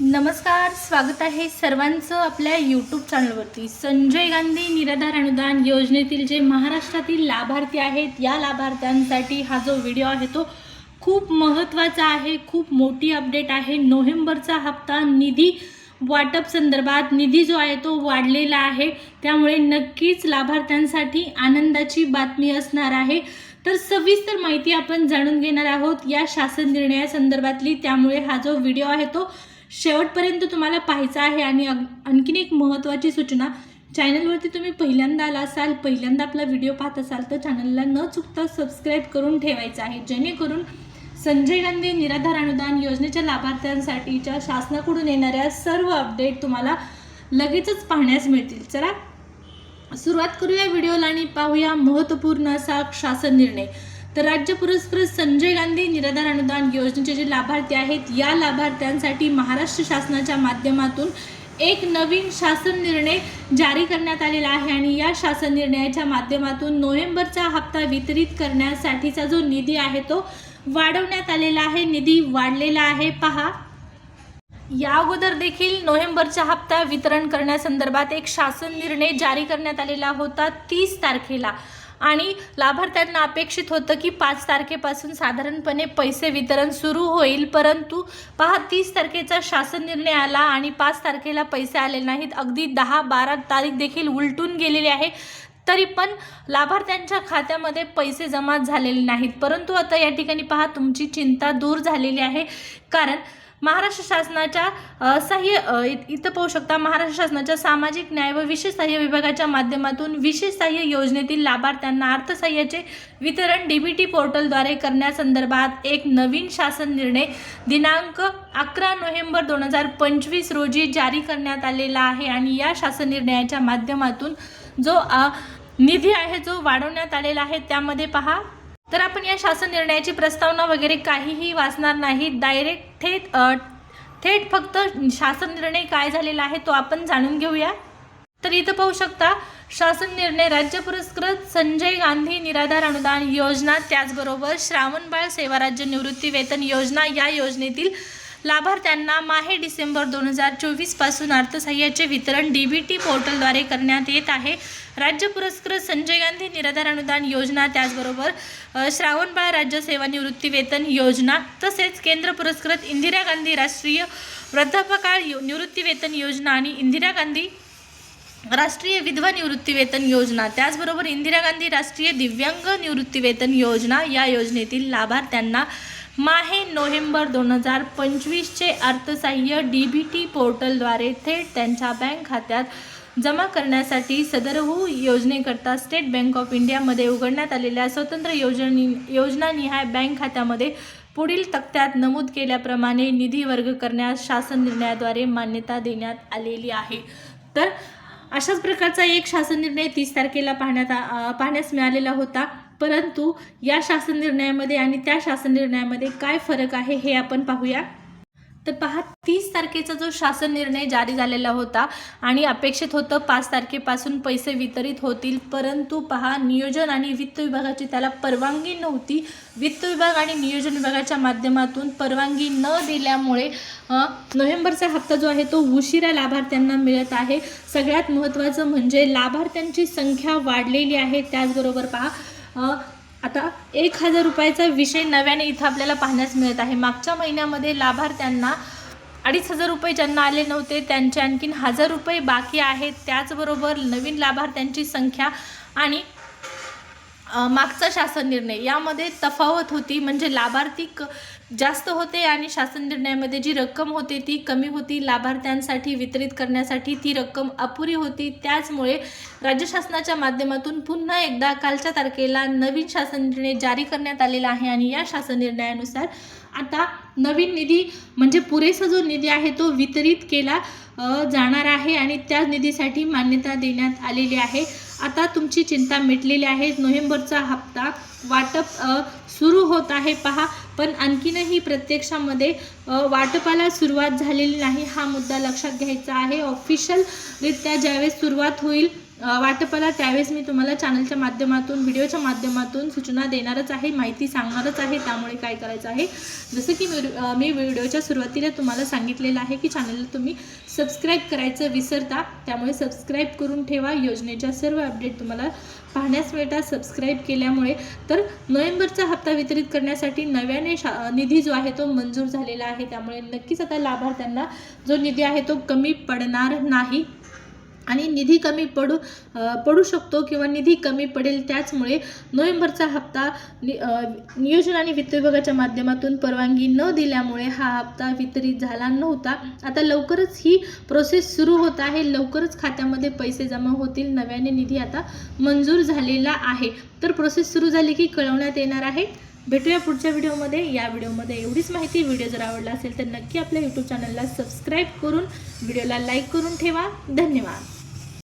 नमस्कार स्वागत आहे सर्वांचं आपल्या यूट्यूब चॅनलवरती संजय गांधी निराधार अनुदान योजनेतील जे महाराष्ट्रातील लाभार्थी आहेत या लाभार्थ्यांसाठी हा जो व्हिडिओ आहे तो खूप महत्त्वाचा आहे खूप मोठी अपडेट आहे. नोव्हेंबरचा हप्ता निधी वाटप संदर्भात निधी जो आहे तो वाढलेला आहे. त्यामुळे नक्कीच लाभार्थ्यांसाठी आनंदाची बातमी असणार आहे. तर सविस्तर माहिती आपण जाणून घेणार आहोत. या शासन निर्णयासंदर्भातली त्यामुळे हा जो व्हिडिओ आहे तो शेवटपर्यंत तुम्हाला पाहायचं आहे आणि अग- आणखीन एक महत्त्वाची सूचना चॅनलवरती तुम्ही पहिल्यांदा आला असाल पहिल्यांदा आपला व्हिडिओ पाहत असाल तर चॅनलला न चुकता सबस्क्राईब करून ठेवायचं आहे. जेणेकरून संजय गांधी निराधार अनुदान योजनेच्या लाभार्थ्यांसाठीच्या शासनाकडून येणाऱ्या सर्व अपडेट तुम्हाला लगेचच पाहण्यास मिळतील. चला सुरुवात करूया व्हिडिओला आणि पाहूया महत्त्वपूर्ण असा शासन निर्णय. तर राज्य पुरस्कृत संजय गांधी निराधार अनुदान योजनेचे जे लाभार्थी आहेत या लाभार्थ्यांसाठी महाराष्ट्र शासनाच्या माध्यमातून एक नवीन शासन निर्णय जारी करण्यात आलेला आहे आणि या शासन निर्णयाच्या माध्यमातून नोव्हेंबरचा हप्ता वितरित करण्यासाठीचा जो निधी आहे तो वाढवण्यात आलेला आहे. निधी वाढलेला आहे. पहा. या अगोदर देखील नोव्हेंबरचा हप्ता वितरण करण्यासंदर्भात एक शासन निर्णय जारी करण्यात आलेला होता तीस तारखेला. आणि लाभार्थ्यांना अपेक्षित होतं की पाच तारखेपासून साधारणपणे पैसे वितरण सुरू होईल परंतु पहा तीस तारखेचा शासन निर्णय आला आणि पाच तारखेला पैसे आले नाहीत. अगदी दहा बारा तारीख देखील उलटून गेलेली आहे. तरी पण लाभार्थ्यांच्या खात्यामध्ये पैसे जमा झालेले नाहीत. परंतु आता या ठिकाणी पहा तुमची चिंता दूर झालेली आहे. कारण महाराष्ट्र शासनाच्या सहाय्य इ- इथं पाहू शकता महाराष्ट्र शासनाच्या सामाजिक न्याय व विशेष सहाय्य विभागाच्या माध्यमातून विशेष सहाय्य योजनेतील लाभार्थ्यांना अर्थसहाय्याचे वितरण डीबीटी पोर्टलद्वारे करण्यासंदर्भात एक नवीन शासन निर्णय दिनांक अकरा नोव्हेंबर दोन हजार पंचवीस रोजी जारी करण्यात आलेला आहे आणि या शासन निर्णयाच्या माध्यमातून जो निधी आहे जो वाढवण्यात आलेला आहे त्यामध्ये पहा. तर आपण या शासन निर्णयाची प्रस्तावना वगैरे काहीही वाचणार नाही. डायरेक्ट थेट थेट फक्त शासन निर्णय काय झालेला आहे तो आपण जाणून घेऊया. तर इथं पाहू शकता शासन निर्णय राज्य पुरस्कृत संजय गांधी निराधार अनुदान योजना त्याचबरोबर श्रावणबाळ सेवा राज्य निवृत्ती वेतन योजना या योजनेतील लाभार्थ्यांना माहे डिसेंबर दोन हजार चोवीसपासून अर्थसहाय्याचे वितरण डी बी टी पोर्टलद्वारे करण्यात येत आहे. राज्य पुरस्कृत संजय गांधी निराधार अनुदान योजना त्याचबरोबर श्रावणबाळ राज्य सेवानिवृत्तीवेतन योजना तसेच केंद्र पुरस्कृत इंदिरा गांधी राष्ट्रीय वृद्धापकाळ यो- निवृत्तीवेतन योजना आणि इंदिरा गांधी राष्ट्रीय विधवा निवृत्तीवेतन योजना त्याचबरोबर इंदिरा गांधी राष्ट्रीय दिव्यांग निवृत्तीवेतन योजना या योजनेतील लाभार्थ्यांना माहे नोव्हेंबर दोन हजार पंचवीसचे अर्थसहाय्य डी बी टी पोर्टलद्वारे थेट त्यांच्या बँक खात्यात जमा करण्यासाठी सदरहू योजनेकरता स्टेट बँक ऑफ इंडियामध्ये उघडण्यात आलेल्या स्वतंत्र योजनी योजनानिहाय बँक खात्यामध्ये पुढील तक्त्यात नमूद केल्याप्रमाणे निधी वर्ग करण्यास शासन निर्णयाद्वारे मान्यता देण्यात आलेली आहे. तर अशाच प्रकारचा एक शासन निर्णय तीस तारखेला पाहण्यात आ- पाहण्यास मिळालेला होता. परंतु या शासन निर्णयामध्ये आणि त्या शासन निर्णयामध्ये काय फरक आहे हे आपण पाहूया. तर पहा तीस तारखेचा जो शासन निर्णय जारी झालेला होता आणि अपेक्षित होतं पाच तारखेपासून पैसे वितरित होतील परंतु पहा नियोजन आणि वित्त विभागाची त्याला परवानगी नव्हती. वित्त विभाग आणि नियोजन विभागाच्या माध्यमातून परवानगी न दिल्यामुळे नोव्हेंबरचा हप्ता जो आहे तो उशिरा लाभार्थ्यांना मिळत आहे. सगळ्यात महत्त्वाचं म्हणजे लाभार्थ्यांची संख्या वाढलेली आहे. त्याचबरोबर पहा आता एक हजार रुपयाचा विषय नव्याने इथं आपल्याला पाहण्यास मिळत आहे. मागच्या महिन्यामध्ये लाभार्थ्यांना अडीच हजार रुपये ज्यांना आले नव्हते त्यांचे आणखीन हजार रुपये बाकी आहेत. त्याचबरोबर नवीन लाभार्थ्यांची संख्या आणि मागचा शासन निर्णय. यामध्ये तफावत होती म्हणजे लाभार्थी क जास्त होते आणि शासन निर्णयामध्ये जी रक्कम होते ती कमी होती. लाभार्थ्यांसाठी वितरित करण्यासाठी ती रक्कम अपुरी होती. त्याचमुळे राज्य शासनाच्या माध्यमातून पुन्हा एकदा कालच्या तारखेला नवीन शासन निर्णय जारी करण्यात आलेला आहे आणि या शासन निर्णयानुसार आता नवीन निधी म्हणजे पुरेसा जो निधी आहे तो वितरित केला जाणार आहे आणि त्या निधीसाठी मान्यता देण्यात आलेली आहे. आता तुमची चिंता मिटलेली आहे. नोव्हेंबरचा हप्ता वाटप सुरू होत आहे. पहा पण आणखीनही प्रत्यक्षामध्ये वाटपाला सुरुवात झालेली नाही हा मुद्दा लक्षात घ्यायचा आहे. ऑफिशियलरित्या ज्यावेळेस सुरुवात होईल वाटपाला त्यावेळेस मी तुम्हाला चॅनलच्या माध्यमातून व्हिडिओच्या माध्यमातून सूचना देणारच आहे माहिती सांगणारच आहे त्यामुळे काय करायचं आहे? जसं की मी मी व्हिडिओच्या सुरुवातीला तुम्हाला सांगितलेलं आहे की चॅनलला तुम्ही सबस्क्राईब करायचं विसरता त्यामुळे सबस्क्राईब करून ठेवा. योजनेच्या सर्व अपडेट तुम्हाला पाहण्यास मिळतात. सबस्क्राईब केल्यामुळे तर नोव्हेंबरचा हप्ता वितरित करण्यासाठी नव्या नव्याने शा निधी जो आहे तो मंजूर झालेला आहे. त्यामुळे नक्कीच आता लाभार्थ्यांना जो निधी आहे तो कमी पडणार नाही. आणि निधी कमी पडू पडू शकतो किंवा निधी कमी पडेल त्याचमुळे नोव्हेंबरचा हप्ता नि नियोजन आणि वित्त विभागाच्या माध्यमातून परवानगी न दिल्यामुळे हा हप्ता वितरित झाला नव्हता. आता लवकरच ही प्रोसेस सुरू होत आहे. लवकरच खात्यामध्ये पैसे जमा होतील. नव्याने निधी आता मंजूर झालेला आहे. तर प्रोसेस सुरू झाली की कळवण्यात येणार आहे. भेटूया पुढच्या व्हिडिओमध्ये. या व्हिडिओमध्ये एवढीच माहिती. व्हिडिओ जर आवडला असेल तर नक्की आपल्या यूट्यूब चॅनलला सबस्क्राईब करून व्हिडिओला लाईक करून ठेवा. धन्यवाद.